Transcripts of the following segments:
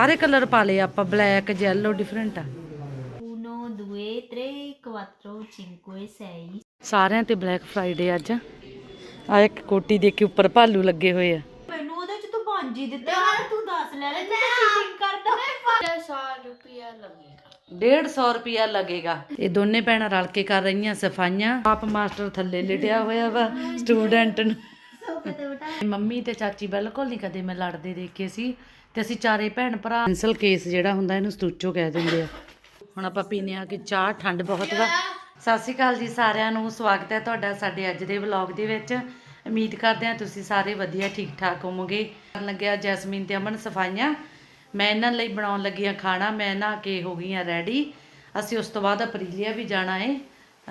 ਸਾਰੇ ਕਲਰ ਪਾ ਲਏ ਆਪਾਂ ਬਲੈਕ ਯੈਲੋ ਡਿਫਰੈਂਟ ਆ। 1, 2, 3, 4, 5, 6. ਸਾਰਿਆਂ ਤੇ ਬਲੈਕ ਫਰਾਈਡੇ ਅੱਜ। ਆ ਇੱਕ ਕੋਟੀ ਦੇ ਕੇ ਉੱਪਰ ਭਾਲੂ ਲੱਗੇ ਹੋਏ ਆ। ਮੈਨੂੰ ਉਹਦੇ ਚ ਤੂੰ ਪੰਜ ਹੀ ਦਿੱਤੇ। ਯਾਰ ਤੂੰ ਦੱਸ ਲੈ ਲੈ ਤੂੰ ਚੀਟਿੰਗ ਕਰਦਾ। 150 ਰੁਪਿਆ ਲੱਗੇਗਾ। ਇਹ ਦੋਨੇ ਭੈਣਾਂ ਰਲ ਕੇ ਕਰ ਰਹੀਆਂ ਸਫਾਈਆਂ। ਆਪ ਮਾਸਟਰ ਥੱਲੇ ਲਿਟਿਆ ਹੋਇਆ ਵਾ ਸਟੂਡੈਂਟ ਨੂੰ। ਮੰਮੀ ਤੇ ਚਾਚੀ ਬਿਲਕੁਲ ਨਹੀਂ ਕਦੇ ਮੈਂ ਲੜਦੇ ਦੇਖੇ ਸੀ। ਤੇ ਅਸੀਂ ਚਾਰੇ ਭੈਣ ਭਰਾ ਪੈਨਸਲ ਕੇਸ ਜਿਹੜਾ ਹੁੰਦਾ ਇਹਨੂੰ ਸਤੂਚੋ ਕਹਿ ਦਿੰਦੇ ਆ। ਹੁਣ ਆਪਾਂ ਪੀਨੇ ਆ ਕਿ ਚਾਹ ਠੰਡ ਬਹੁਤ ਵਾ। ਸਤਿ ਸ਼੍ਰੀ ਅਕਾਲ ਜੀ ਸਾਰਿਆਂ ਨੂੰ ਸਵਾਗਤ ਹੈ ਤੁਹਾਡਾ ਸਾਡੇ ਅੱਜ ਦੇ ਵਲੌਗ ਦੇ ਵਿੱਚ। ਉਮੀਦ ਕਰਦੇ ਹਾਂ ਤੁਸੀਂ ਸਾਰੇ ਵਧੀਆ ਠੀਕ ਠਾਕ ਹੋਵੋਗੇ। ਕਰਨ ਲੱਗਿਆ ਜੈਸਮੀਨ ਤੇ ਅਮਨ ਸਫਾਈਆਂ। ਮੈਂ ਇਹਨਾਂ ਲਈ ਬਣਾਉਣ ਲੱਗੀ ਆ ਖਾਣਾ ਮੈਂ ਨਹਾ ਕੇ ਹੋ ਗਈ ਆ ਰੈਡੀ ਅਸੀਂ ਉਸ ਤੋਂ ਬਾਅਦ ਅਪਰੀਲੀਆ ਵੀ ਜਾਣਾ ਏ।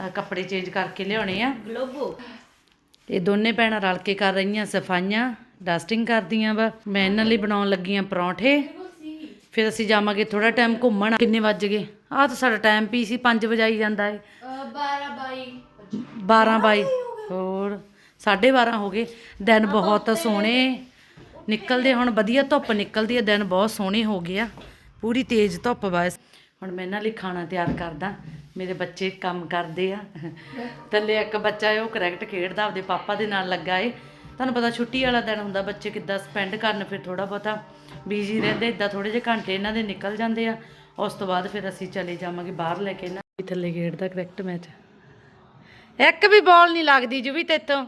ਅ, ਕੱਪੜੇ ਚੇਂਜ ਕਰਕੇ ਲਿਆਉਣੇ ਆ। ਗਲੋਬੋ ਇਹ ਦੋਨੇ ਭੈਣਾਂ ਰਲ ਕੇ ਕਰ ਰਹੀਆਂ ਸਫਾਈਆਂ। ਡਸਟਿੰਗ ਕਰਦੀਆਂ ਵਾ। ਮੈਂ ਇਹਨਾਂ ਲਈ ਬਣਾਉਣ ਲੱਗੀ ਆ ਪਰੌਂਠੇ। ਫਿਰ ਅਸੀਂ ਜਾਵਾਂਗੇ ਥੋੜਾ ਟਾਈਮ ਘੁੰਮਣ। ਕਿੰਨੇ ਵੱਜ ਗਏ? ਆਹ ਤਾਂ ਸਾਡਾ ਟਾਈਮ ਪੀ ਸੀ 5 ਵਜਾਈ ਜਾਂਦਾ ਏ। 12 22 ਹੋਰ 12:30 ਹੋ ਗਏ। ਦਿਨ ਬਹੁਤ ਸੋਹਣੇ। ਨਿਕਲਦੇ ਹੁਣ ਵਧੀਆ ਧੁੱਪ ਨਿਕਲਦੀ ਹੈ ਦਿਨ ਬਹੁਤ ਸੋਹਣੇ ਹੋ ਗਏ ਆ। ਪੂਰੀ ਤੇਜ਼ ਧੁੱਪ ਵਾ ਹੁਣ ਮੈਂ ਇਹਨਾਂ ਲਈ ਖਾਣਾ ਤਿਆਰ ਕਰਦਾ। ਮੇਰੇ ਬੱਚੇ ਕੰਮ ਕਰਦੇ ਆ। ਥੱਲੇ ਇੱਕ ਬੱਚਾ ਉਹ ਕਰੈਕਟ ਖੇਡਦਾ, ਆਪਦੇ ਪਾਪਾ ਦੇ ਨਾਲ ਲੱਗਾ ਏ। ਤੁਹਾਨੂੰ ਪਤਾ ਛੁੱਟੀ ਵਾਲਾ ਦਿਨ ਹੁੰਦਾ ਬੱਚੇ ਕਿੱਦਾਂ ਸਪੈਂਡ ਕਰਨ ਫਿਰ ਥੋੜਾ ਬਹੁਤਾ ਬਿਜ਼ੀ ਰਹਿੰਦੇ ਇਦਾਂ ਥੋੜੇ ਜਿਹੇ ਘੰਟੇ ਇਹਨਾਂ ਦੇ ਨਿਕਲ ਜਾਂਦੇ ਆ। ਉਸ ਤੋਂ ਬਾਅਦ ਫਿਰ ਅਸੀਂ ਚਲੇ ਜਾਵਾਂਗੇ ਬਾਹਰ ਲੈ ਕੇ ਇਹਨਾਂ ਥੱਲੇ ਖੇਡਦਾ ਕਰੈਕਟ ਮੈਚ। ਇੱਕ ਵੀ ਬਾਲ ਨਹੀਂ ਲੱਗਦੀ ਜੁਵੀ ਤੇਤੋਂ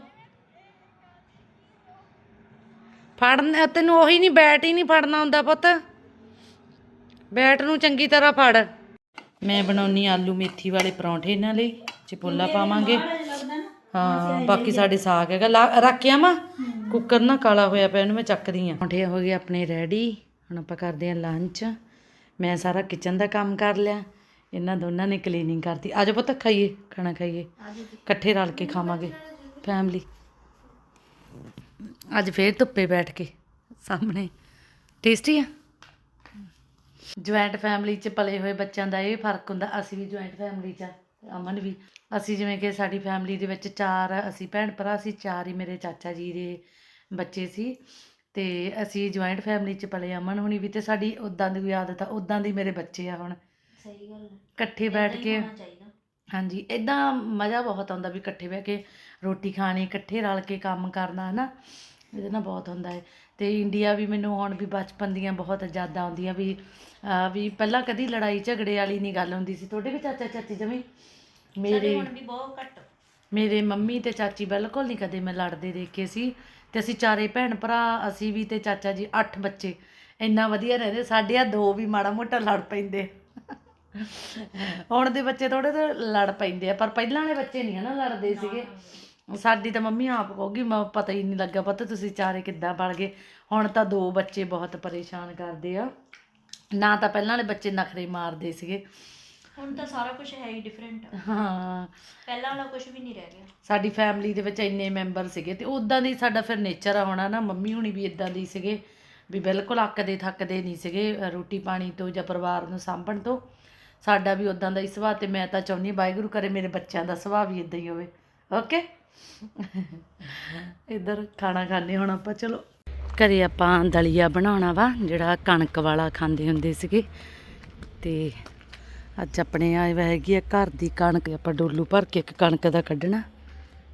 ਫੜਨ ਤੈਨੂੰ ਉਹੀ ਨਹੀਂ ਬੈਟ ਹੀ ਨਹੀਂ ਫੜਨਾ ਹੁੰਦਾ ਪੁੱਤ। ਬੈਟ ਨੂੰ ਚੰਗੀ ਤਰ੍ਹਾਂ ਫੜ। ਮੈਂ ਬਣਾਉਣੀ ਆਲੂ ਮੇਥੀ ਵਾਲੇ ਪਰੌਂਠੇ ਇਹਨਾਂ ਲਈ ਚਪੋਲਾ ਪਾਵਾਂਗੇ। ਹਾਂ ਬਾਕੀ ਸਾਡੇ ਸਾਗ ਹੈਗਾ। ਲਾ- ਰੱਖ ਕੇ ਆਵਾਂ ਕੁੱਕਰ ਨਾ ਕਾਲਾ ਹੋਇਆ ਪਿਆ ਇਹਨੂੰ ਮੈਂ ਚੱਕਦੀ ਆ। ਪਰੌਂਠੇ ਹੋ ਗਏ ਆਪਣੇ ਰੈਡੀ ਹੁਣ ਆਪਾਂ ਕਰਦੇ ਆ ਲੰਚ ਮੈਂ ਸਾਰਾ ਕਿਚਨ ਦਾ ਕੰਮ ਕਰ ਲਿਆ। ਇਹਨਾਂ ਦੋਨਾਂ ਨੇ ਕਲੀਨਿੰਗ ਕਰਤੀ। ਆਜੋ ਪੁੱਤ ਖਾਈਏ ਖਾਣਾ ਖਾਈਏ। ਇਕੱਠੇ ਰਲ ਕੇ ਖਾਵਾਂਗੇ। ਫੈਮਿਲੀ ਅੱਜ ਫੇਰ ਧੁੱਪੇ ਬੈਠ ਕੇ ਸਾਹਮਣੇ। ਟੇਸਟੀ ਆ? ਜੁਆਇੰਟ ਫੈਮਿਲੀ ਚ ਪਲੇ ਹੋਏ ਬੱਚਿਆਂ ਦਾ ਇਹ ਫ਼ਰਕ ਹੁੰਦਾ ਅਸੀਂ ਵੀ ਜੁਆਇੰਟ ਫੈਮਿਲੀ ਚ ਆ, ਅਮਨ ਵੀ। ਅਸੀਂ ਜਿਵੇਂ ਕਿ ਸਾਡੀ ਫੈਮਿਲੀ ਦੇ ਵਿੱਚ ਚਾਰ ਅਸੀਂ ਭੈਣ ਭਰਾ ਸੀ ਚਾਰ ਹੀ ਮੇਰੇ ਚਾਚਾ ਜੀ ਦੇ ਬੱਚੇ ਸੀ। ਤੇ ਅਸੀਂ ਜੁਆਇੰਟ ਫੈਮਿਲੀ ਚ ਪਲੇ ਅਮਨ ਹੁਣੀ ਵੀ ਤੇ ਸਾਡੀ ਉਦਾਂ ਦੀ ਵੀ ਆਦਤ ਆ ਉਦਾਂ ਦੀ ਮੇਰੇ ਬੱਚੇ ਆ ਹੁਣ। ਸਹੀ ਗੱਲ ਹੈ ਇਕੱਠੇ ਬੈਠ ਕੇ ਹਾਂਜੀ ਇਦਾਂ ਮਜ਼ਾ ਬਹੁਤ ਆਉਂਦਾ ਵੀ ਇਕੱਠੇ ਬਹਿ ਕੇ ਰੋਟੀ ਖਾਣੀ ਇਕੱਠੇ ਰਲ ਕੇ ਕੰਮ ਕਰਨਾ ਹੈ ਨਾ ਇਹਦੇ ਨਾਲ ਬਹੁਤ ਹੁੰਦਾ ਹੈ ਤੇ ਇੰਡੀਆ ਵੀ ਮੈਨੂੰ ਹੁਣ ਵੀ ਬਚਪਨ ਦੀਆਂ ਬਹੁਤ ਯਾਦਾਂ ਆਉਂਦੀਆਂ ਵੀ ਵੀ ਪਹਿਲਾਂ ਕਦੀ ਲੜਾਈ ਝਗੜੇ ਵਾਲੀ ਨਹੀਂ ਗੱਲ ਹੁੰਦੀ ਸੀ। ਤੁਹਾਡੇ ਵੀ ਚਾਚਾ ਚਾਚੀ ਜਮੀ ਮੇਰੇ ਹੁਣ ਵੀ ਬਹੁਤ ਘੱਟ। ਮੇਰੇ ਮੰਮੀ ਤੇ ਚਾਚੀ ਬਿਲਕੁਲ ਨਹੀਂ ਕਦੇ ਮੈਂ ਲੜਦੇ ਦੇਖੇ ਸੀ। ਤੇ ਅਸੀਂ ਚਾਰੇ ਭੈਣ ਭਰਾ ਅਸੀਂ ਵੀ ਤੇ ਚਾਚਾ ਜੀ 8 ਬੱਚੇ। ਇੰਨਾ ਵਧੀਆ ਰਹਿੰਦੇ ਸਾਡੇ ਆ ਦੋ ਵੀ ਮਾੜਾ ਮੋਟਾ ਲੜ ਪੈਂਦੇ। ਹੁਣ ਦੇ ਬੱਚੇ ਥੋੜੇ ਤੇ ਲੜ ਪੈਂਦੇ ਆ ਪਰ ਪਹਿਲਾਂ ਵਾਲੇ ਬੱਚੇ ਨਹੀਂ ਹਨਾ ਲੜਦੇ ਸੀਗੇ। ਸਾਡੀ ਤਾਂ ਮੰਮੀ ਆਪ ਕਹੂਗੀ ਮੈਂ ਪਤਾ ਹੀ ਨਹੀਂ ਲੱਗਾ ਪਤਾ ਤੁਸੀਂ ਚਾਰੇ ਕਿੱਦਾਂ ਬਣ ਗਏ। ਹੁਣ ਤਾਂ ਦੋ ਬੱਚੇ ਬਹੁਤ ਪਰੇਸ਼ਾਨ ਕਰਦੇ ਆ। ਨਾ ਤਾਂ ਪਹਿਲਾਂ ਵਾਲੇ ਬੱਚੇ ਨਖਰੇ ਮਾਰਦੇ ਸੀਗੇ। ਹੁਣ ਤਾਂ ਸਾਰਾ ਕੁਝ ਹੈ ਹੀ ਡਿਫਰੈਂਟ ਹਾਂ। ਪਹਿਲਾਂ ਵਾਲਾ ਕੁਝ ਵੀ ਨਹੀਂ ਰਹਿ ਗਿਆ। ਸਾਡੀ ਫੈਮਿਲੀ ਦੇ ਵਿੱਚ ਇੰਨੇ ਮੈਂਬਰ ਸੀਗੇ ਤੇ ਉਦਾਂ ਦੀ ਸਾਡਾ ਫਿਰ ਨੇਚਰ ਆ ਹੋਣਾ ਨਾ ਮੰਮੀ ਹੁਣੀ ਵੀ ਇਦਾਂ ਦੀ ਸੀਗੇ ਵੀ ਬਿਲਕੁਲ ਅੱਕਦੇ ਥੱਕਦੇ ਨਹੀਂ ਸੀਗੇ ਰੋਟੀ ਪਾਣੀ ਤੋਂ ਜਾਂ ਪਰਿਵਾਰ ਨੂੰ ਸਾਂਭਣ ਤੋਂ। ਸਾਡਾ ਵੀ ਉਦਾਂ ਦਾ ਹੀ ਸੁਭਾਅ ਤੇ ਮੈਂ ਤਾਂ ਚਾਹੁੰਦੀ ਹਾਂ ਵਾਹਿਗੁਰੂ ਕਰੇ ਮੇਰੇ ਬੱਚਿਆਂ ਦਾ ਸੁਭਾਅ ਵੀ ਇਦਾਂ ਹੀ ਹੋਵੇ। ਓਕੇ ਇੱਧਰ ਖਾਣਾ ਖਾਣੇ ਹੁਣ ਆਪਾਂ ਚਲੋ। ਘਰੇ ਆਪਾਂ ਦਲੀਆ ਬਣਾਉਣਾ ਵਾ, ਜਿਹੜਾ ਕਣਕ ਵਾਲਾ ਖਾਂਦੇ ਹੁੰਦੇ ਸੀਗੇ। ਤੇ ਅੱਜ ਆਪਣੇ ਆਏ ਹੈਗੀ ਆ ਘਰ ਦੀ ਕਣਕ, ਆਪਾਂ ਡੋਲੂ ਭਰ ਕੇ ਇੱਕ ਕਣਕ ਦਾ ਕੱਢਣਾ।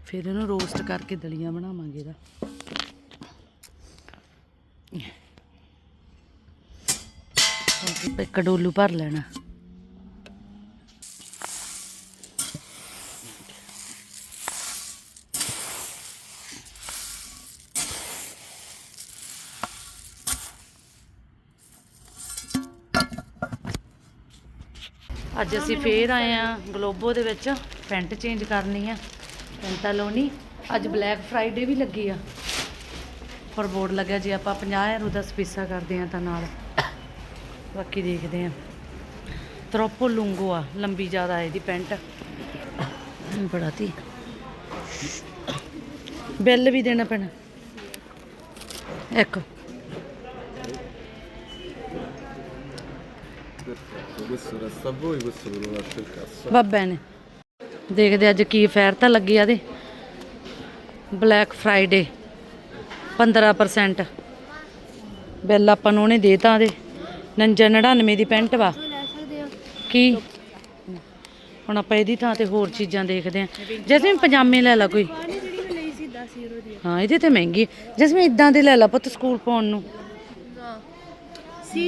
ਫਿਰ ਇਹਨੂੰ ਰੋਸਟ ਕਰਕੇ ਦਲੀਆ ਬਣਾਵਾਂਗੇ ਇਹਦਾ। ਇੱਕ ਡੋਲੂ ਭਰ ਲੈਣਾ। ਅੱਜ ਅਸੀਂ ਫੇਰ ਆਏ ਆ ਗਲੋਬੋ ਦੇ ਵਿੱਚ, ਪੈਂਟ ਚੇਂਜ ਕਰਨੀ ਆ ਪੈਂਟਾਲੋਨੀ ਅੱਜ ਬਲੈਕ ਫਰਾਈਡੇ ਵੀ ਲੱਗੀ ਆ। ਪਰ ਬੋਰਡ ਲੱਗਿਆ ਜੇ ਆਪਾਂ 50 ਯੂਰੋ ਦਾ ਸਪੀਸਾ ਕਰਦੇ ਆ ਤਾਂ ਨਾਲ। ਬਾਕੀ ਦੇਖਦੇ ਆ ਤਰੋਪੋ ਲੂੰਗੋ ਆ, ਲੰਬੀ ਜ਼ਿਆਦਾ ਇਹਦੀ ਪੈਂਟ। ਬੜਾ ਤੀ ਬਿੱਲ ਵੀ ਦੇਣਾ ਪੈਣਾ। ਇੱਕ। Questo resta a voi, questo ve lo lascio il cazzo. ਬੱਬੇ ਨੇ। ਦੇਖਦੇ ਅੱਜ ਕੀ ਫੇਰ ਤਾਂ ਲੱਗੀ ਆ ਦੇ ਬਲੈਕ ਫਰਾਈਡੇ 15% ਬਿੱਲ ਆਪਾਂ ਨੂੰ ਉਹਨੇ ਦੇਤਾ ਦੇ 99 ਦੀ ਪੈਂਟ ਵਾ। ਕੀ? ਹੁਣ ਆਪਾਂ ਇਹਦੀ ਥਾਂ ਤੇ ਹੋਰ ਚੀਜ਼ਾਂ ਦੇਖਦੇ ਆਂ ਜੈਸਮੀਨ ਪਜਾਮੇ ਲੈ ਲਾ ਕੋਈ। ਹਾਂ ਇਹਦੇ ਤੇ ਮਹਿੰਗੀ ਜੈਸਮੀਨ ਇਦਾਂ ਦੇ ਲੈ ਲਾ ਪੁੱਤ ਸਕੂਲ ਪਾਉਣ ਨੂੰ। ਸੀ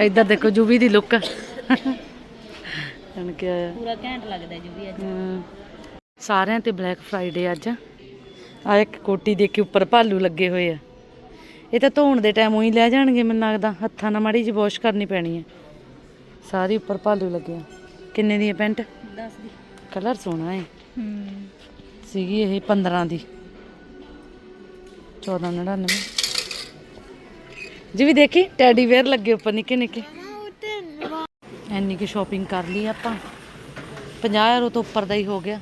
ਇੱਧਰ ਦੇਖੋ ਜੂਵੀ ਦੀ ਲੁੱਕ ਹਣ ਕੀ ਪੂਰਾ ਘੈਂਟ ਲੱਗਦਾ ਜੀ ਵੀ ਅੱਜ। ਸਾਰਿਆਂ ਤੇ ਬਲੈਕ ਫਰਾਈਡੇ ਅੱਜ। ਆ ਇੱਕ ਕੋਟੀ ਦੇ ਕੇ ਉੱਪਰ ਭਾਲੂ ਲੱਗੇ ਹੋਏ ਆ। ਇਹ ਤਾਂ ਧੋਣ ਦੇ ਟਾਈਮ ਉਹੀ ਲੈ ਜਾਣਗੇ ਮੈਨੂੰ ਲੱਗਦਾ। ਹੱਥਾਂ ਨਾਲ ਮਾੜੀ ਜਿਹੀ ਵਾਸ਼ ਕਰਨੀ ਪੈਣੀ ਹੈ ਸਾਰੀ ਉੱਪਰ ਭਾਲੂ ਲੱਗੇ ਆ। ਕਿੰਨੇ ਦੀ ਹੈ ਪੈਂਟ? ਦੱਸ ਦੀ। ਕਲਰ ਸੋਹਣਾ ਹੈ ਹੂੰ ਸੀਗੀ ਇਹ 15 ਦੀ। 1499 ਜੀ ਵੀ ਦੇਖੀ ਟੈਡੀ ਵੇਅਰ ਲੱਗੇ ਉੱਪਰ ਨਿੱਕੇ ਨਿੱਕੇ। ਐਨੀ ਕਿ ਸ਼ਾਪਿੰਗ ਕਰ ਲਈ ਆਪਾਂ। 50 ਯੂਰੋ ਤੋਂ ਉੱਪਰ ਦਾ ਹੀ ਹੋ ਗਿਆ।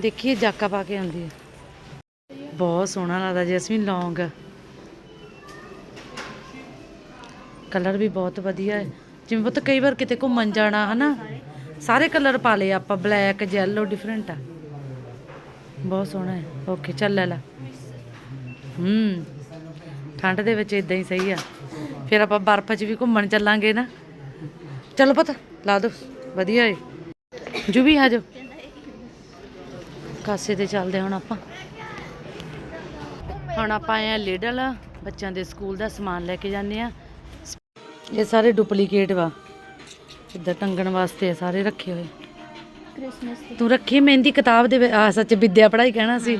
ਦੇਖੀਏ ਜਾਕਾ ਪਾ ਕੇ ਆਉਂਦੀ ਹੈ। ਬਹੁਤ ਸੋਹਣਾ ਲੱਗਦਾ ਜੈਸਮੀਨ ਲੌਂਗ। ਕਲਰ ਵੀ ਬਹੁਤ ਵਧੀਆ ਹੈ। ਜਿਵੇਂ ਬਹੁਤ ਕਈ ਵਾਰ ਕਿਤੇ ਘੁੰਮਣ ਜਾਣਾ, ਹਨਾ? ਸਾਰੇ ਕਲਰ ਪਾ ਲਏ ਆਪਾਂ ਬਲੈਕ ਜੈਲੋ ਡਿਫਰੈਂਟ ਆ। ਬਹੁਤ ਸੋਹਣਾ ਹੈ। ਓਕੇ ਚੱਲ ਲੈ ਲੈ। ਹੂੰ। ਠੰਡ ਦੇ ਵਿੱਚ ਇਦਾਂ ਹੀ ਸਹੀ ਆ। ਫਿਰ ਆਪਾਂ ਬਰਫ਼ 'ਚ ਵੀ ਘੁੰਮਣ ਚੱਲਾਂਗੇ ਨਾ। ਚਲੋ ਪਤਾ ਲਾ ਦੋ। ਵਧੀਆ ਏ। ਜੂ ਵੀ ਆ ਜਾਓ। ਕਾਸੇ ਤੇ ਚੱਲਦੇ ਹੁਣ ਆਪਾਂ। ਹੁਣ ਆਪਾਂ ਆਏ ਆ ਲਿਡਲ। ਬੱਚਿਆਂ ਦੇ ਸਕੂਲ ਦਾ ਸਮਾਨ ਲੈ ਕੇ ਜਾਂਦੇ ਆ। ਇਹ ਸਾਰੇ ਡੁਪਲੀਕੇਟ ਵਾ। ਇੱਧਰ ਟੰਗਣ ਵਾਸਤੇ ਸਾਰੇ ਰੱਖੇ ਹੋਏ। ਕ੍ਰਿਸਮਸ ਤੂੰ ਰੱਖੀ ਮਹਿੰਦੀ ਕਿਤਾਬ ਦੇ ਆ ਸੱਚ ਵਿਦਿਆ ਪੜ੍ਹਾਈ ਕਹਿਣਾ ਸੀ।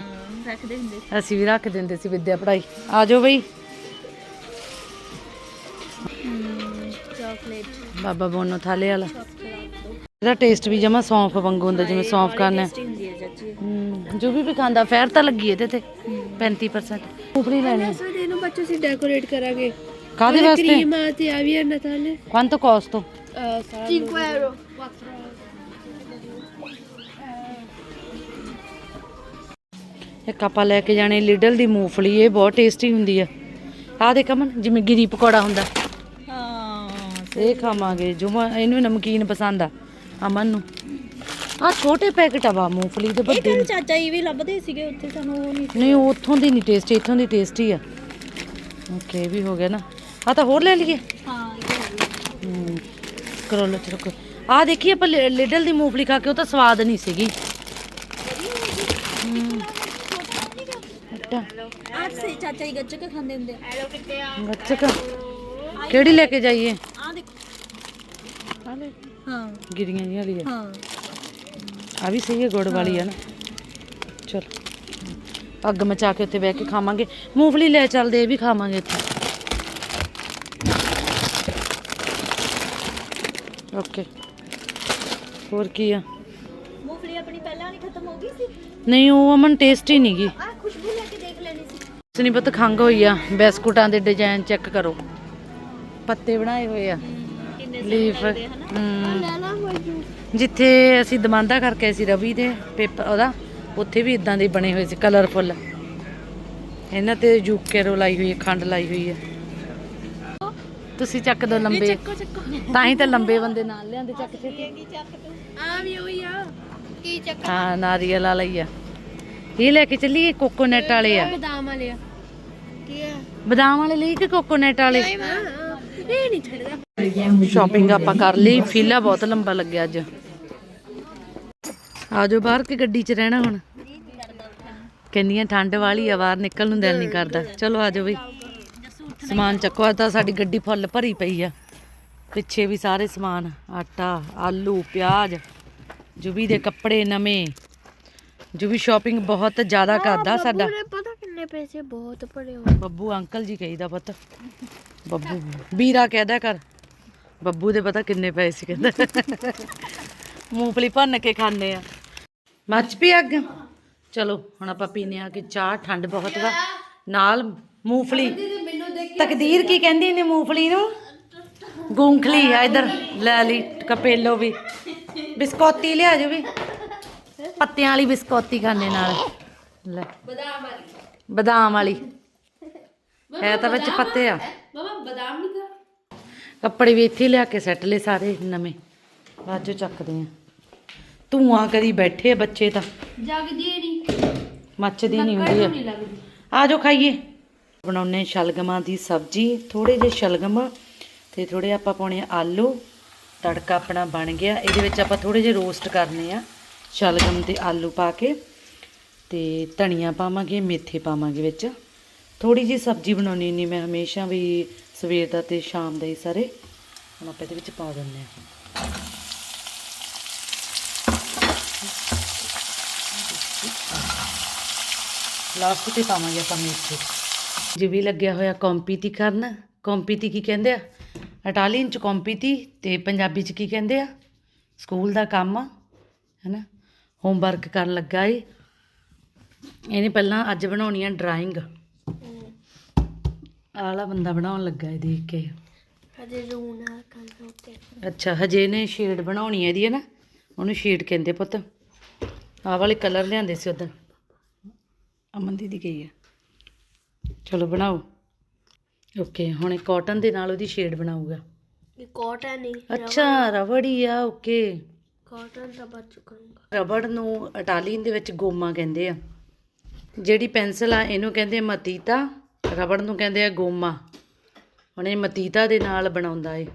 ਰੱਖਦੇ ਹੁੰਦੇ ਅਸੀਂ ਵੀ ਰੱਖ ਦਿੰਦੇ ਸੀ ਵਿਦਿਆ ਪੜ੍ਹਾਈ। ਆ ਜਾਓ ਬਈ। ਬਾਬਾ ਬੋਨੋ ਥਾਲੇ ਵਾਲਾ। ਇਹਦਾ ਟੇਸਟ ਵੀ ਜਮਾ ਸੌਂਫ ਵਾਂਗੂ ਹੁੰਦਾ ਜਿਵੇਂ ਸੌਂਫ ਕਰਨਾ ਜੋ ਵੀ ਵੀ ਖਾਂਦਾ ਫੈਰ ਤਾਂ ਲੱਗੀ ਇਹਦੇ ਤੇ 35% ਉਪਰੀ ਲੈਣੀ। ਹੈ। ਸੋ ਇਹਨੂੰ ਬੱਚੋ ਸੀ ਡੈਕੋਰੇਟ ਕਰਾਂਗੇ। ਕਾਹਦੇ ਵਾਸਤੇ? ਮਾਂ ਤੇ ਆ ਵੀ quanto costo 5 euro ਇੱਕ ਆਪਾਂ ਲੈ ਕੇ ਜਾਣੇ ਲਿਡਲ ਦੀ ਮੂੰਗਫਲੀ ਇਹ ਬਹੁਤ ਟੇਸਟੀ ਹੁੰਦੀ ਆ। ਆਹ ਦੇਖ ਅਮਨ ਜਿਵੇਂ ਗਿਰੀ ਪਕੌੜਾ ਹੁੰਦਾ। ਇਹ ਖਾਵਾਂਗੇ ਜੁਮਾ ਇਹਨੂੰ ਨਮਕੀਨ ਪਸੰਦ ਆ। ਅਮਨ ਨੂੰ ਆ ਛੋਟੇ ਪੈਕਟ ਆ ਵਾ ਮੂੰਗਫਲੀ ਦੇ ਇਹ ਵੱਡੇ। ਕੱਲ ਚਾਚਾ ਜੀ ਵੀ ਲੱਭਦੇ ਸੀਗੇ ਉੱਥੇ ਸਾਨੂੰ ਉਹ ਨਹੀਂ ਨਹੀਂ ਉੱਥੋਂ ਦੀ ਨਹੀਂ ਟੇਸਟੀ ਇੱਥੋਂ ਦੀ ਟੇਸਟੀ ਆ। ਓਕੇ ਇਹ ਵੀ ਹੋ ਗਿਆ ਨਾ। ਆ ਤਾਂ ਹੋਰ ਲੈ ਲਈਏ। ਹਾਂ ਇਹ ਹਮ, ਕਰੋਲੋ ਚ ਰੱਖੋ ਆ ਦੇਖੀ ਆਪਾਂ ਲਿ- ਲਿਡਲ ਦੀ ਮੂੰਗਫਲੀ ਖਾ ਕੇ ਉਹ ਤਾਂ ਸਵਾਦ ਨਹੀਂ ਸੀਗੀ। ਹਮ। ਅੱਟਾ ਸੇ ਚਾਚਾ ਜੀ ਗੱਚਕ ਖਾਂਦੇ ਹੁੰਦੇ ਆ। ਗੱਚਕ। ਕਿਹੜੀ ਲੈ ਕੇ ਜਾਈਏ? ਆ ਦੇਖੋ ਹਾਂ। ਗਿਰੀਆਂ ਜਿਹੀਆਂ ਵਾਲੀ ਆ। ਹਾਂ। ਆ ਵੀ ਸਹੀ ਹੈ ਗੁੜ ਵਾਲੀ ਆ ਨਾ। ਚਲ। ਅੱਗ ਮਚਾ ਕੇ ਉੱਥੇ ਬਹਿ ਕੇ ਖਾਵਾਂਗੇ। ਮੂੰਗਫਲੀ ਲੈ ਚੱਲਦੇ ਇਹ ਵੀ ਖਾਵਾਂਗੇ ਇੱਥੇ। ਓਕੇ। ਹੋਰ ਕੀ ਆ? ਮੂੰਗਫਲੀ ਆਪਣੀ ਪਹਿਲਾਂ ਨਹੀਂ ਖਤਮ ਹੋ ਗਈ ਸੀ? ਨਹੀਂ ਉਹ ਅਮਨ ਟੇਸਟੀ ਨਹੀਂ ਗਈ। ਆ ਖੁਸ਼ਬੂ ਲੈ ਕੇ ਦੇਖ ਲੈਣੀ ਸੀ। ਇਸ ਨਹੀਂ ਪਤਾ ਖੰਗ ਹੋਈ ਆ। ਬਿਸਕੁਟਾਂ ਦੇ ਡਿਜ਼ਾਈਨ ਚੈੱਕ ਕਰੋ। ਪੱਤੇ ਬਣਾਏ ਹੋਏ ਆ। ਲੀਫ ਜਿੱਥੇ ਅਸੀਂ ਦਮਾਂਦਾ ਕਰਕੇ ਸੀ ਰਵੀ ਦੇ ਪੇਪਰ ਉਹਦਾ ਉੱਥੇ ਵੀ ਇਦਾਂ ਦੇ ਬਣੇ ਹੋਏ ਸੀ ਕਲਰਫੁੱਲ ਇਹਨਾਂ ਤੇ ਯੂਕੇ ਰੋ ਲਾਈ ਹੋਈ ਹੈ ਖੰਡ ਲਾਈ ਹੋਈ ਹੈ। ਤੁਸੀਂ ਚੱਕ ਦੋ ਲੰਬੇ। ਤਾਂ ਹੀ ਤਾਂ ਲੰਬੇ ਬੰਦੇ ਨਾਲ ਲਿਆਂਦੇ ਚੱਕ ਛੇਤੀ ਆ ਵੀ ਹੋਈ ਆ। ਕੀ ਚੱਕ ਹਾਂ ਨਾਰੀਅਲ ਵਾਲਾ ਹੀ ਆ। ਇਹ ਲੈ ਕੇ ਚੱਲੀਏ ਕੋਕੋਨਟ ਵਾਲੇ ਆ। ਬਦਾਮ ਵਾਲੇ ਆ। ਕੀ ਆ? ਬਦਾਮ ਵਾਲੇ ਲਈ ਕਿ ਕੋਕੋਨਟ ਵਾਲੇ? ਇਹ ਨਹੀਂ ਛੱਡਦਾ ਸ਼ਾਪਿੰਗ ਆਪਾਂ ਕਰ ਲਈ। ਫੀਲਾ ਬਹੁਤ ਲੰਬਾ ਲੱਗਿਆ ਅੱਜ। ਆਜੋ ਬਾਹਰ ਕਿ ਗੱਡੀ 'ਚ ਰਹਿਣਾ ਹੁਣ। ਕਹਿੰਦੀਆਂ ਠੰਡ ਵਾਲੀ ਆ ਬਾਹਰ ਨਿਕਲਣ ਨੂੰ ਦਿਲ ਨਹੀਂ ਕਰਦਾ। ਚਲੋ ਆਜੋ ਬਈ। ਸਮਾਨ ਚੱਕੋ ਤਾਂ ਸਾਡੀ ਗੱਡੀ ਫੁੱਲ ਭਰੀ ਪਈ ਆ। ਪਿੱਛੇ ਵੀ ਸਾਰੇ ਸਮਾਨ ਆਟਾ ਆਲੂ ਪਿਆਜ਼ ਜੁਬੀ ਦੇ ਕੱਪੜੇ ਨਵੇਂ। ਜੁਬੀ ਸ਼ਾਪਿੰਗ ਬਹੁਤ ਜ਼ਿਆਦਾ ਕਰਦਾ ਸਾਡਾ। ਪਤਾ ਕਿੰਨੇ ਪੈਸੇ ਬਹੁਤ ਪੜੇ ਹੋ ਬੱਬੂ ਅੰਕਲ ਜੀ ਕਹੀਦਾ ਪੁੱਤ। ਬੱਬੂ, ਵੀਰਾ ਕਹਿਦਾ ਕਰ। ਬੱਬੂ ਦੇ ਪਤਾ ਕਿੰਨੇ ਪੈਸੇ ਕਹਿੰਦਾ। ਮੂੰਗਫਲੀ ਭੰਨ ਕੇ ਖਾਣੇ ਆ। ਮੱਚ ਪੀ ਅੱਗ? ਚਲੋ, ਹੁਣ ਆਪਾਂ ਪੀਨੇ ਆ ਕਿ ਚਾਹ, ਠੰਡ ਬਹੁਤ ਵਾ। ਨਾਲ ਮੂੰਗਫਲੀ। ਤਕਦੀਰ ਕੀ ਕਹਿੰਦੀ ਨੇ ਮੂੰਗਫਲੀ ਨੂੰ? ਗੂੰਖਲੀ ਆ ਇਧਰ, ਲੈ ਲਈ ਕਪੇਲੋ ਵੀ। ਬਿਸਕੋਤੀ ਲਿਆ ਜੋ ਵੀ। ਪੱਤਿਆਂ ਵਾਲੀ ਬਿਸਕੋਤੀ ਖਾਣੇ ਨਾਲ। ਲੈ। ਬਦਾਮ ਵਾਲੀ। ਹੈ ਤਾਂ ਵਿੱਚ ਪੱਤੇ ਆ। ਬਾਬਾ ਬਦਾਮ ਨਹੀਂ ਕਰ ਕੱਪੜੇ ਵੀ ਇੱਥੇ ਲਿਆ ਕੇ ਸੈੱਟ ਲਏ ਸਾਰੇ ਨਵੇਂ। ਬਾਜੋ ਚੱਕਦੇ ਆ। ਧੂਆਂ ਕਰੀ ਬੈਠੇ ਆ ਬੱਚੇ ਤਾਂ। ਜਗਦੀ ਨਹੀਂ ਮੱਚਦੀ ਨਹੀਂ ਹੁੰਦੀ ਆ। ਨਹੀਂ ਲੱਗਦੀ। ਆ ਜਾਓ ਖਾਈਏ। ਬਣਾਉਨੇ ਸ਼ਲਗਮਾਂ ਦੀ ਸਬਜ਼ੀ। ਥੋੜੇ ਜਿਹੇ ਸ਼ਲਗਮ ਤੇ ਥੋੜੇ ਆਪਾਂ ਪਾਉਣੇ ਆ ਆਲੂ। ਤੜਕਾ ਆਪਣਾ ਬਣ ਗਿਆ। ਇਹਦੇ ਵਿੱਚ ਆਪਾਂ ਥੋੜੇ ਜਿਹੇ ਰੋਸਟ ਕਰਨੇ ਆ। ਸ਼ਲਗਮ ਤੇ ਆਲੂ ਪਾ ਕੇ ਤੇ ਧਨੀਆ ਪਾਵਾਂਗੇ ਮੇਥੇ ਪਾਵਾਂਗੇ ਵਿੱਚ। ਥੋੜੀ ਜਿਹੀ ਸਬਜ਼ੀ ਬਣਾਉਣੀ ਨਹੀਂ ਮੈਂ ਹਮੇਸ਼ਾ ਵੀ ਸਵੇਰ ਦਾ ਤੇ ਸ਼ਾਮ ਦਾ ਹੀ ਸਾਰੇ। ਹੁਣ ਆਪਾਂ ਇਹਦੇ ਵਿੱਚ ਪਾ ਦਿੰਦੇ ਆ ਲਾਸਟ ਤੇ ਪਾਵਾਂਗੇ ਆਪਾਂ ਮੇਥੇ। ਜਿਵੇਂ ਲੱਗਿਆ ਹੋਇਆ ਕੰਪੀਤੀ ਕਰਨ ਕੰਪੀਤੀ ਕੀ ਕਹਿੰਦੇ ਆ? ਇਟਾਲੀਅਨ ਚ ਕੰਪੀਤੀ ਤੇ ਪੰਜਾਬੀ ਚ ਕੀ ਕਹਿੰਦੇ ਆ? ਸਕੂਲ ਦਾ ਕੰਮ ਹੈਨਾ? ਹੋਮਵਰਕ ਕਰਨ ਲੱਗਾ ਏ। ਇਹਨੇ ਪਹਿਲਾਂ ਅੱਜ ਬਣਾਉਣੀ ਆ ਡਰਾਇੰਗ ਆਲਾ ਬੰਦਾ ਬਣਾਉਣ ਲੱਗਾ ਏ ਦੇਖ ਕੇ। ਹਜੇ ਰੂਨਾ ਕੰਨ ਉੱਤੇ ਅੱਛਾ ਹਜੇ ਨੇ ਸ਼ੇਡ ਬਣਾਉਣੀ ਹੈ ਇਹਦੀ ਹੈ ਨਾ ਉਹਨੂੰ ਸ਼ੇਡ ਕਹਿੰਦੇ ਪੁੱਤ। ਆਹ ਵਾਲੇ ਕਲਰ ਲਿਆਂਦੇ ਸੀ ਉਦੋਂ ਅਮਨ ਦੀਦੀ ਗਈ ਹੈ ਚਲੋ ਬਣਾਓ। ਓਕੇ ਹੁਣ ਇਹ ਕਾਟਨ ਦੇ ਨਾਲ ਉਹਦੀ ਸ਼ੇਡ ਬਣਾਊਗਾ। ਇਹ ਕਾਟਨ ਨਹੀਂ ਅੱਛਾ ਰਬੜੀ ਆ ਓਕੇ। ਕਾਟਨ ਤਾਂ ਬਚ ਚੁੱਕਾਂਗਾ ਰਬੜ ਨੂੰ ਇਟਾਲੀਅਨ ਦੇ ਵਿੱਚ ਗੋਮਾ ਕਹਿੰਦੇ ਆ। ਜਿਹੜੀ ਪੈਨਸਲ ਆ ਇਹਨੂੰ ਕਹਿੰਦੇ ਮਤੀਤਾ। ਰਬੜ ਨੂੰ ਕਹਿੰਦੇ ਆ ਗੋਮਾ। ਹੁਣ ਇਹ ਮਤੀਤਾ ਦੇ ਨਾਲ ਬਣਾਉਂਦਾ ਏ।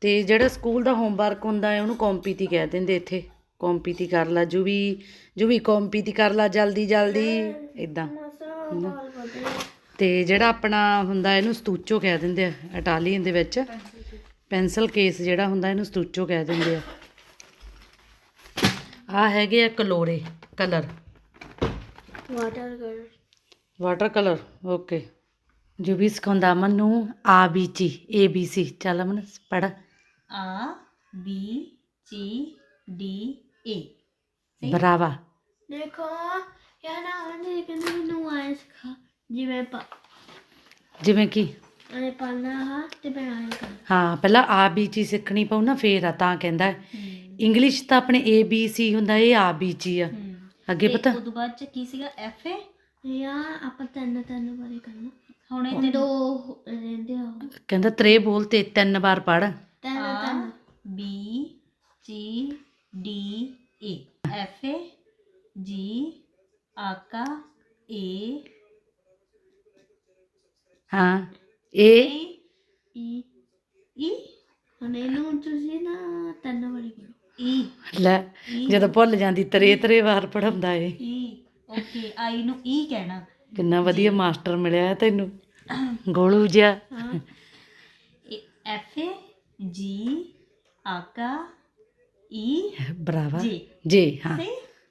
ਤੇ ਜਿਹੜਾ ਸਕੂਲ ਦਾ ਹੋਮਵਰਕ ਹੁੰਦਾ ਹੈ ਉਹਨੂੰ ਕੰਪੀਤੀ ਕਹਿ ਦਿੰਦੇ ਇੱਥੇ। ਕੰਪੀਤੀ ਕਰ ਲਾ, ਜੋ ਵੀ ਜੋ ਵੀ ਕੰਪੀਤੀ ਕਰ ਲਾ ਜਲਦੀ ਜਲਦੀ ਇਦਾਂ ਤੇ ਜਿਹੜਾ ਆਪਣਾ ਹੁੰਦਾ ਇਹਨੂੰ ਸਤੂਚੋ ਕਹਿ ਦਿੰਦੇ ਆ, ਇਟਾਲੀਅਨ ਦੇ ਵਿੱਚ। ਪੈਨਸਲ ਕੇਸ ਜਿਹੜਾ ਹੁੰਦਾ, ਇਹਨੂੰ ਸਤੂਚੋ ਕਹਿ ਦਿੰਦੇ ਆ। ਆ ਹੈਗੇ ਆ ਕਲੋਰੇ, colour. Water colour water colour okay ਜੋ ਵੀ ਸਿਖਾਉਂਦਾ ਅਮਨ ਨੂੰ ਆ ਬੀ ਚੀ ਏ ਬੀ ਸੀ ਚੱਲ ਅਮਨ ਪੜ ਆ ਬੀ ਸੀ ਡੀ ਏ ਬਰਾਵਾ ਦੇਖੋ ਯਾਰ ਨਾ ਉਹਨੇ ਕਹਿੰਦੇ ਮੈਨੂੰ ਆਇਸ ਖਾ ਜਿਵੇਂ ਪਾ ਜਿਵੇਂ ਕਿ ਆਏ ਪਾਣਾ ਹਾ ਤੇ ਮੈਂ ਆਏ ਕਰ ਹਾਂ ਪਹਿਲਾਂ ਆ ਬੀ ਚੀ ਸਿੱਖਣੀ ਪਊ ਨਾ ਫੇਰ ਆ ਤਾਂ ਕਹਿੰਦਾ ਇੰਗਲਿਸ਼ ਤਾਂ ਆਪਣੇ ਏ ਬੀ ਸੀ ਹੁੰਦਾ ਇਹ ਆ ਬੀ ਚੀ ਆ ਅੱਗੇ ਪਤਾ ਉਦੋਂ ਬਾਅਦ ਚ ਕੀ ਸੀਗਾ ਐਫ ਏ ਯਾਰ ਆਪਾਂ ਤਿੰਨ ਤਿੰਨ ਵਾਰੀ ਕਰਨਾ। ਹੁਣ ਹੁਣ ਦੋ ਰਹਿੰਦੇ ਆ ਕਹਿੰਦਾ ਤਰੇ ਬੋਲ ਤੇ ਤਿੰਨ ਵਾਰ ਪੜ। ਤਿੰਨ ਤਿੰਨ। B C D A F A G ਆਕਾ ਏ ਹਾਂ ਏ ਈ ਈ ਹੁਣ ਇਹਨੂੰ ਤੁਸੀਂ ਨਾ ਤਿੰਨ ਵਾਰੀ ਕਰੋ ਈ ਲੈ ਜਦੋਂ ਭੁੱਲ ਜਾਂਦੀ ਤਰੇ ਤਰੇ ਵਾਰ ਪੜਾਉਂਦਾ ਏ ਓਕੇ ਆਈ ਨੂੰ ਈ ਕਹਿਣਾ। ਕਿੰਨਾ ਵਧੀਆ ਮਾਸਟਰ ਮਿਲਿਆ ਹੈ ਤੈਨੂੰ। ਗੋਲੂ ਜਿਹਾ। ਐਫ ਏ ਜੀ ਆਕਾ ਈ ਬਰਾਵਾ ਜੀ। ਜੀ ਹਾਂ।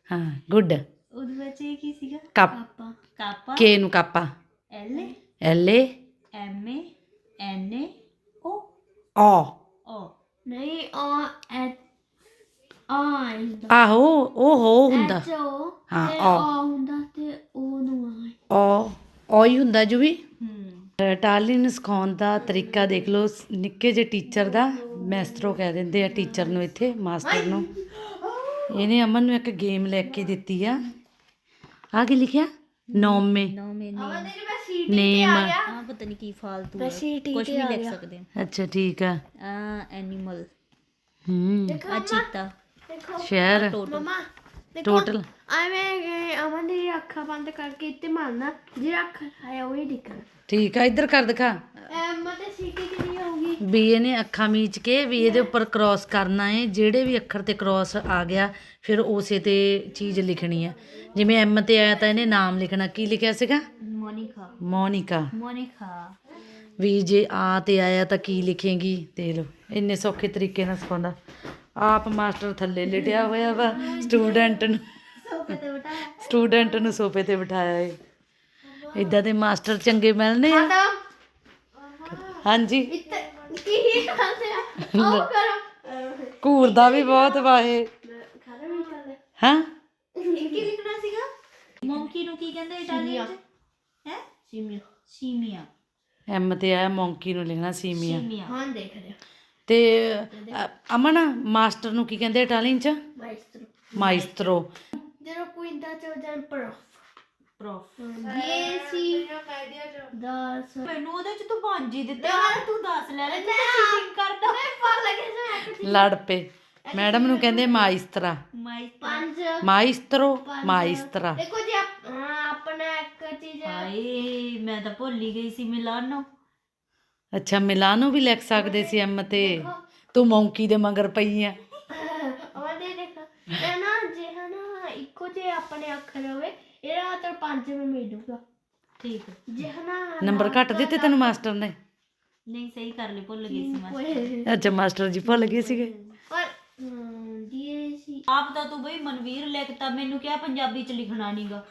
ਹਾਂ ਗੁੱਡ। ਉਦੋਂ ਬਾਅਦ ਚ ਇਹ ਕੀ ਸੀਗਾ? ਕੱਪ। ਕਾਪਾ। ਕੇ ਨੂੰ ਕਾਪਾ। L A L A M A N A O ਆ ਓ ਨਹੀਂ ਆ ਐਟ ਆ ਹੁੰਦਾ ਆਹੋ ਉਹ ਹੋ ਹੁੰਦਾ। ਹਾਂ, ਆ। ਹੁੰਦਾ ਤੇ ਉਹ ਨੂੰ ਆ। ਆ ਹੀ ਹੁੰਦਾ ਜੋ ਵੀ ਇਟਾਲੀਅਨ ਸਿਖਾਉਣ ਦਾ ਤਰੀਕਾ ਦੇਖ ਲਓ ਨਿੱਕੇ ਜਿਹੇ ਟੀਚਰ ਦਾ ਮੈਸਟਰੋ ਕਹਿ ਦਿੰਦੇ ਆ ਟੀਚਰ ਨੂੰ ਇੱਥੇ ਮਾਸਟਰ ਨੂੰ। ਇਹਨੇ ਅਮਨ ਨੂੰ ਇੱਕ ਗੇਮ ਲੈ ਕੇ ਦਿੱਤੀ ਆ। ਆ ਕੀ ਲਿਖਿਆ? ਨੋਮੇ ਨੇਮ ਨੇਮ। ਆ ਪਤਾ ਨਹੀਂ ਕੀ ਫਾਲਤੂ ਹੈ ਕੁਝ ਵੀ ਲਿਖ ਸਕਦੇ ਅੱਛਾ ਠੀਕ ਆ। ਆ ਐਨੀਮਲ। ਹੂੰ। ਆ ਚੀਤਾ। ਸ਼ਹਿਰ ਮਮਾ ਟੋਟਲ ਐਵੇਂ ਅਮਨ ਦੀ ਅੱਖਾਂ ਬੰਦ ਕਰਕੇ ਇੱਥੇ ਮਾਰਨਾ ਜੇ ਅੱਖ ਆਇਆ ਉਹ ਹੀ ਦਿਖਣਾ ਠੀਕ ਆ ਇੱਧਰ ਕਰ ਦਿਖਾ। ਐਮ ਤੇ ਸੀਟੀ ਕਿੰਨੀ ਹੋਊਗੀ? ਵੀ ਇਹਨੇ ਅੱਖਾਂ ਮੀਚ ਕੇ ਵੀ ਇਹਦੇ ਉੱਪਰ ਕ੍ਰਾਸ ਕਰਨਾ ਹੈ ਜਿਹੜੇ ਵੀ ਅੱਖਰ ਤੇ ਕ੍ਰਾਸ ਆ ਗਿਆ ਫਿਰ ਉਸੇ ਤੇ ਚੀਜ਼ ਲਿਖਣੀ ਹੈ ਜਿਵੇਂ ਐਮ ਤੇ ਆਇਆ ਤਾਂ ਇਹਨੇ ਨਾਮ ਲਿਖਣਾ ਕੀ ਲਿਖਿਆ ਸੀਗਾ? ਮੋਨਿਕਾ। ਮੋਨਿਕਾ। ਮੋਨਿਕਾ। ਵੀ ਜੇ ਆ ਤੇ ਆਇਆ ਤਾਂ ਕੀ ਲਿਖੇਂਗੀ? ਦੇਖ ਲਓ ਇੰਨੇ ਸੌਖੇ ਤਰੀਕੇ ਨਾਲ ਸਿਖਾਉਂਦਾ। ਆਪ ਮਾਸਟਰ ਥੱਲੇ ਲੇਟਿਆ ਹੋਇਆ ਵਾ ਸਟੂਡੈਂਟ ਨੂੰ। ਸਟੂਡੈਂਟ ਨੂੰ ਸੋਫੇ ਤੇ ਬਿਠਾਇਆ ਏ। ਇਦਾਂ ਦੇ ਮਾਸਟਰ ਚੰਗੇ ਮਿਲਨੇ ਆ। ਹਾਂਜੀ। ਕੀ ਕਰਦੇ ਆ? ਆਓ ਕਰੋ। ਘੂਰਦਾ ਵੀ ਬਹੁਤ ਵਾਏ ਖਾਣਾ ਵੀ ਚੱਲੇ ਹਾਂ? ਕੀ ਲਿਖਣਾ ਸੀਗਾ? ਮੌਂਕੀ ਨੂੰ ਕੀ ਕਹਿੰਦੇ ਇਟਾਲੀਅਨ ਚ? ਹੈ? ਸਿਮਿਆ। ਸੀਮੀਆ। ਐਮ ਤੇ ਆਇਆ ਮੌਂਕੀ ਨੂੰ ਲਿਖਣਾ ਸੀਮੀਆ। ਸੀਮੀਆ। ਹਾਂ ਦੇਖ ਰਿਹਾ ਤੇ ਅ, ਅਮਨ ਮਾਸਟਰ ਨੂੰ ਕੀ ਕਹਿੰਦੇ ਇਟਾਲੀਅਨ ਚ? ਮਾਈਸਟਰੋ ਮਾਈਸਟਰੋ ਜਦੋਂ ਕੋਈ ਇੰਦਾ ਚ ਜਾਂ ਪਰ ਪ੍ਰੋਫ। ਇਹ ਸੀ। ਦਸ। ਮੈਨੂੰ ਉਹਦੇ ਚ ਤੂੰ ਪੰਜ ਹੀ ਦਿੱਤੇ ਯਾਰ ਤੂੰ ਦੱਸ ਲੈ ਲੈ ਤੂੰ ਚੀਟਿੰਗ ਕਰਦਾ। ਪਰ ਲੱਗੇ ਸੀ ਲੜ ਪਏ। ਮੈਡਮ ਨੂੰ ਕਹਿੰਦੇ ਮਾਈਸਤਰਾ ਮਾਈ ਪੰਜ। ਦੇਖੋ ਜੀ ਆਪ- ਹਾਂ, ਆਪਣਾ ਇੱਕ ਚੀਜ਼ ਹਾਏ ਮੈਂ ਤਾਂ ਭੁੱਲ ਹੀ ਗਈ ਸੀ ਮਿਲਾਨੋ। ਅੱਛਾ ਮਿਲਾਨੋ ਵੀ ਲਿਖ ਸਕਦੇ ਸੀ ਐਮ ਤੇ? ਤੂੰ ਮੌਂਕੀ ਦੇ ਮਗਰ ਪਈ ਆ ਉਹਦੇ ਦੇਖ ਇਹ ਨਾ ਜੇ ਹਨਾ ਇੱਕੋ ਜੇ ਆਪਣੇ ਅੱਖਰ ਹੋਵੇ ਇਹਦਾ ਤਾਂ ਪੰਜ में ਮਿਲੂਗਾ। ਠੀਕ ਹੈ। ਜੇ ਹਨਾ ਨੰਬਰ ਘੱਟ ਦਿੱਤੇ ਤੈਨੂੰ ਮਾਸਟਰ ਨੇ? ਨਹੀਂ ਸਹੀ ਕਰ ਲਈ ਭੁੱਲ ਗਈ ਸੀ ਮੈਂ ਅੱਛਾ ਮਾਸਟਰ ਜੀ ਭੁੱਲ ਗਏ ਸੀਗੇ। ਪਰ ਜੀ ਸੀ। ਆਪ ਤਾਂ ਤੂੰ ਬਈ ਮਨਵੀਰ ਲਿਖਤਾ ਮੈਨੂੰ ਕਿਹਾ ਪੰਜਾਬੀ ਚ ਲਿਖਣਾ ਨਹੀਂਗਾ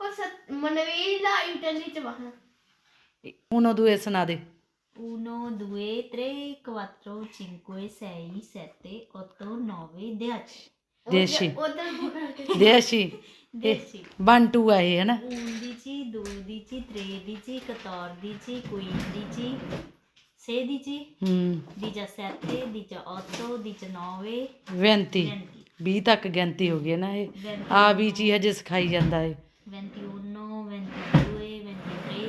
ਉਹ ਸਤ ਮਨਵੀਰ ਦਾ ਇਟਲੀ ਚ ਵਾਹਨ ਉਹਨੋਂ ਦੂਏ ਸੁਣਾ ਦੇ। 1 2 3 4 5 6 7 8 9 10 ਦੇਸ਼ੀ ਉਧਰ ਬੋਲ ਦੇਸ਼ੀ ਦੇਸੀ 1 2 ਆ ਇਹ ਹਨਾ undici, dodici, tredici, quattordici, quindici, sedici, ਹੂੰ diciassette, diciotto, diciannove, 32 venti, 20 ਤੱਕ ਗਿਣਤੀ ਹੋ ਗਈ ਹੈ ਨਾ ਇਹ venti, ਆ ਵੀ ਚੀਜ਼ ਹਜੇ ਸਿਖਾਈ ਜਾਂਦਾ ਏ ventiuno, ventidue, ventitré,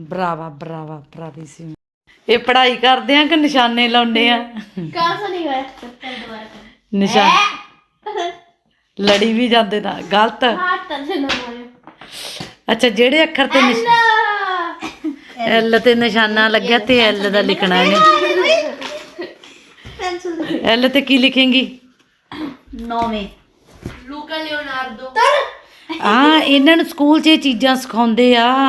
ਬਰਾਵਾ ਬਰਾਵਾ ਇਹ ਪੜ੍ਹਾਈ ਕਰਦੇ ਆ ਕਿ ਨਿਸ਼ਾਨੇ ਲਾਉਂਦੇ ਆ? ਕਾਸ ਨਹੀਂ ਹੋਇਆ ਚੱਲ ਦੁਬਾਰਾ ਕਰ ਨਿਸ਼ਾਨ ਲੜੀ ਵੀ ਜਾਂਦੇ ਨਾ ਗਲਤ? ਹੱਥ ਤੇ ਨਾ ਮਾਰਿਓ ਅੱਛਾ ਜਿਹੜੇ ਅੱਖਰ ਤੇ ਐਲ। ਤੇ ਨਿਸ਼ਾਨਾ ਲੱਗਿਆ ਤੇ ਐਲ ਦਾ ਲਿਖਣਾ ਇਹਨੇ। ਐਲ ਤੇ ਕੀ ਲਿਖੇਂਗੀ? Nove. ਲੂਕਾ ਲਿਓਨਾਰਡੋ ਆ ਇਹਨਾਂ ਨੂੰ ਸਕੂਲ 'ਚ ਇਹ ਚੀਜ਼ਾਂ ਸਿਖਾਉਂਦੇ ਆ।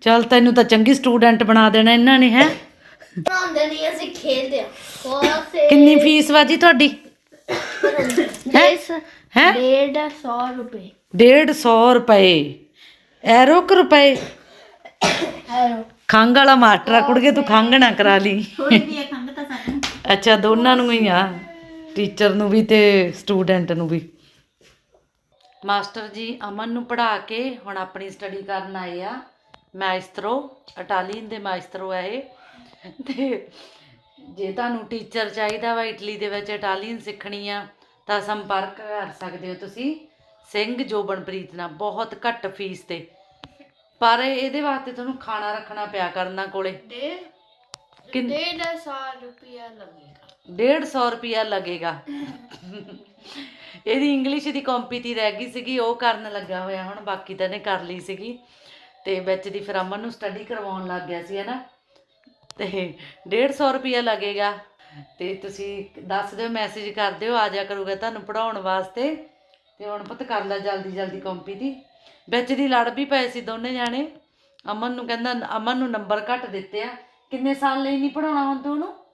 ਚੱਲ ਤੈਨੂੰ ਤਾਂ ਚੰਗੀ ਸਟੂਡੈਂਟ ਬਣਾ ਦੇਣਾ ਇਹਨਾਂ ਨੇ ਹੈ? ਬਣਾਉਂਦੇ ਨਹੀਂ ਅਸੀਂ ਖੇਡਦੇ ਆ। ਕੋਸੇ ਕਿੰਨੀ ਫੀਸ ਵਾਜੀ ਤੁਹਾਡੀ? ਦੇਸ ਹੈ? 150 ਰੁਪਏ। 150 ਰੁਪਏ। ਐਰੋ ਕਿ ਰੁਪਏ। ਹੈਲੋ ਖੰਗ ਵਾਲਾ ਮਾਸਟਰ ਆ ਕੁੜਗੇ ਤੂੰ ਖੰਗ ਨਾ ਕਰਾ ਲਈ। ਥੋੜੀ ਜਿਹੀ ਖੰਗ ਤਾਂ ਸਾਨੂੰ। ਅੱਛਾ ਦੋਨਾਂ ਨੂੰ ਹੀ ਆ। ਟੀਚਰ ਨੂੰ ਵੀ ਤੇ ਸਟੂਡੈਂਟ ਨੂੰ ਵੀ। ਮਾਸਟਰ ਜੀ ਅਮਨ ਨੂੰ ਪੜ੍ਹਾ ਕੇ ਹੁਣ ਆਪਣੀ ਸਟੱਡੀ ਕਰਨ ਆਏ ਆ। ਮਾਇਸਟਰੋ ਇਟਾਲੀਅਨ ਦੇ ਮਾਇਸਟਰੋ ਆ ਇਹ। ਤੇ ਜੇ ਤੁਹਾਨੂੰ ਟੀਚਰ ਚਾਹੀਦਾ ਵਾ ਇਟਲੀ ਦੇ ਵਿੱਚ ਇਟਾਲੀਅਨ ਸਿੱਖਣੀ ਆ ਤਾਂ ਸੰਪਰਕ ਕਰ ਸਕਦੇ ਹੋ ਤੁਸੀਂ। ਸਿੰਘ ਜੋਬਨਪ੍ਰੀਤ ਨਾਲ ਬਹੁਤ ਘੱਟ ਫੀਸ ਤੇ। ਪਰ ਇਹਦੇ ਵਾਸਤੇ ਤੁਹਾਨੂੰ ਖਾਣਾ ਰੱਖਣਾ ਪਿਆ ਕਰਨਾ ਕੋਲੇ। ਡੇਢ ਕਿੰਨ 150 ਰੁਪਿਆ ਲੱਗੇਗਾ। 150 ਰੁਪਿਆ ਲੱਗੇਗਾ। ਇਹਦੀ ਇੰਗਲਿਸ਼ ਦੀ ਕੰਪੀਟੀ ਰਹਿ ਗਈ ਸੀਗੀ, ਉਹ ਕਰਨ ਲੱਗਾ ਹੋਇਆ ਹੁਣ, ਬਾਕੀ ਤਾਂ ਇਹਨੇ ਕਰ ਲਈ ਸੀਗੀ। ਤੇ ਵਿੱਚ ਦੀ ਫਿਰ ਅਮਨ ਨੂੰ ਸਟੱਡੀ ਕਰਵਾਉਣ ਲੱਗ ਗਿਆ ਸੀ, ਹਨਾ? ਤੇ 150 ਰੁਪਿਆ ਲੱਗੇਗਾ। ਤੇ ਤੁਸੀਂ ਦੱਸ ਦਿਓ ਮੈਸੇਜ ਕਰ ਦਿਓ, ਆ ਜਾ ਕਰੂਗਾ ਤੁਹਾਨੂੰ ਪੜਾਉਣ ਵਾਸਤੇ। ਤੇ ਹੁਣ ਪੁੱਤ ਕਰ ਲੈ ਜਲਦੀ ਜਲਦੀ ਕੰਪੀਟੀ ਵਿੱਚ ਦੀ ਲੜ ਵੀ ਪਏ ਸੀ ਦੋਨੇ ਜਾਣੇ। ਅਮਨ ਨੂੰ ਕਹਿੰਦਾ, ਅਮਨ ਨੂੰ ਨੰਬਰ ਘੱਟ ਦਿੱਤੇ ਆ। ਕਿੰਨੇ ਸਾਲ ਲਈ ਨਹੀਂ ਪੜਾਉਣਾ ਹੁਣ ਤੂੰ ਉਹਨੂੰ?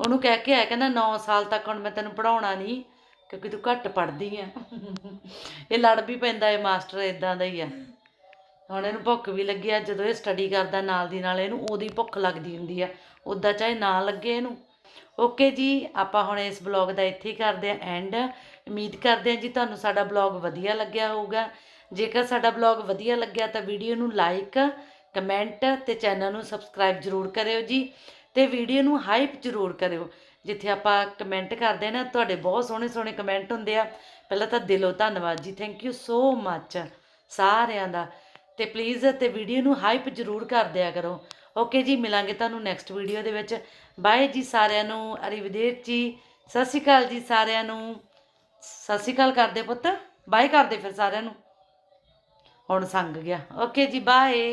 ਉਹਨੂੰ ਕਹਿ ਕੇ ਆਇਆ, ਕਹਿੰਦਾ 9 ਸਾਲ ਤੱਕ ਹੁਣ ਮੈਂ ਤੈਨੂੰ ਪੜਾਉਣਾ ਨਹੀਂ, ਕਿਉਂਕਿ ਤੂੰ ਘੱਟ ਪੜਦੀ ਆ ਇਹ ਲੜ ਵੀ ਪੈਂਦਾ ਇਹ ਮਾਸਟਰ ਇਦਾਂ ਦਾ ਹੀ ਆ ਹੁਣ ਇਹਨੂੰ ਭੁੱਖ ਵੀ ਲੱਗੀ ਆ, ਜਦੋਂ ਇਹ ਸਟੱਡੀ ਕਰਦਾ ਨਾਲ ਦੀ ਨਾਲ ਇਹਨੂੰ ਉਹਦੀ ਭੁੱਖ ਲੱਗਦੀ ਹੁੰਦੀ ਆ ਉਦਾਂ ਚਾਹੇ ਨਾ ਲੱਗੇ ਇਹਨੂੰ। ਓਕੇ ਜੀ, ਆਪਾਂ ਹੁਣ ਇਸ ਬਲੌਗ ਦਾ ਇੱਥੇ ਹੀ ਕਰਦੇ ਆ ਐਂਡ ਉਮੀਦ ਕਰਦੇ ਆ ਜੀ ਤੁਹਾਨੂੰ ਸਾਡਾ ਬਲੌਗ ਵਧੀਆ ਲੱਗਿਆ ਹੋਊਗਾ। ਜੇਕਰ ਸਾਡਾ ਬਲੌਗ ਵਧੀਆ ਲੱਗਿਆ ਤਾਂ ਵੀਡੀਓ ਨੂੰ ਲਾਈਕ ਕਮੈਂਟ ਤੇ ਚੈਨਲ ਨੂੰ ਸਬਸਕ੍ਰਾਈਬ ਜ਼ਰੂਰ ਕਰਿਓ ਜੀ। ਤੇ ਵੀਡੀਓ ਨੂੰ ਹਾਈਪ ਜ਼ਰੂਰ ਕਰਿਓ। ਜਿੱਥੇ ਆਪਾਂ ਕਮੈਂਟ ਕਰਦੇ ਆ ਨਾ, ਤੁਹਾਡੇ ਬਹੁਤ ਸੋਹਣੇ ਸੋਹਣੇ ਕਮੈਂਟ ਹੁੰਦੇ ਆ। ਪਹਿਲਾਂ ਤਾਂ ਦਿਲੋਂ ਧੰਨਵਾਦ ਜੀ ਥੈਂਕ ਯੂ ਸੋ ਮੱਚ ਸਾਰਿਆਂ ਦਾ। ਤੇ ਪਲੀਜ਼ ਤੇ ਵੀਡੀਓ ਨੂੰ ਹਾਈਪ ਜ਼ਰੂਰ ਕਰ ਦਿਆ ਕਰੋ। ਓਕੇ ਜੀ, ਮਿਲਾਂਗੇ ਤੁਹਾਨੂੰ ਨੈਕਸਟ ਵੀਡੀਓ ਦੇ ਵਿੱਚ। ਬਾਏ ਜੀ ਸਾਰਿਆਂ ਨੂੰ ਅਰੀਵਦੇਰ ਜੀ, ਸਤਿ ਸ਼੍ਰੀ ਅਕਾਲ ਜੀ ਸਾਰਿਆਂ ਨੂੰ। ਸਤਿ ਸ਼੍ਰੀ ਅਕਾਲ ਕਰਦੇ ਪੁੱਤ। ਬਾਏ ਕਰਦੇ ਫਿਰ ਸਾਰਿਆਂ ਨੂੰ। ਹੁਣ ਸੰਗ ਗਿਆ। ਓਕੇ ਜੀ ਬਾਏ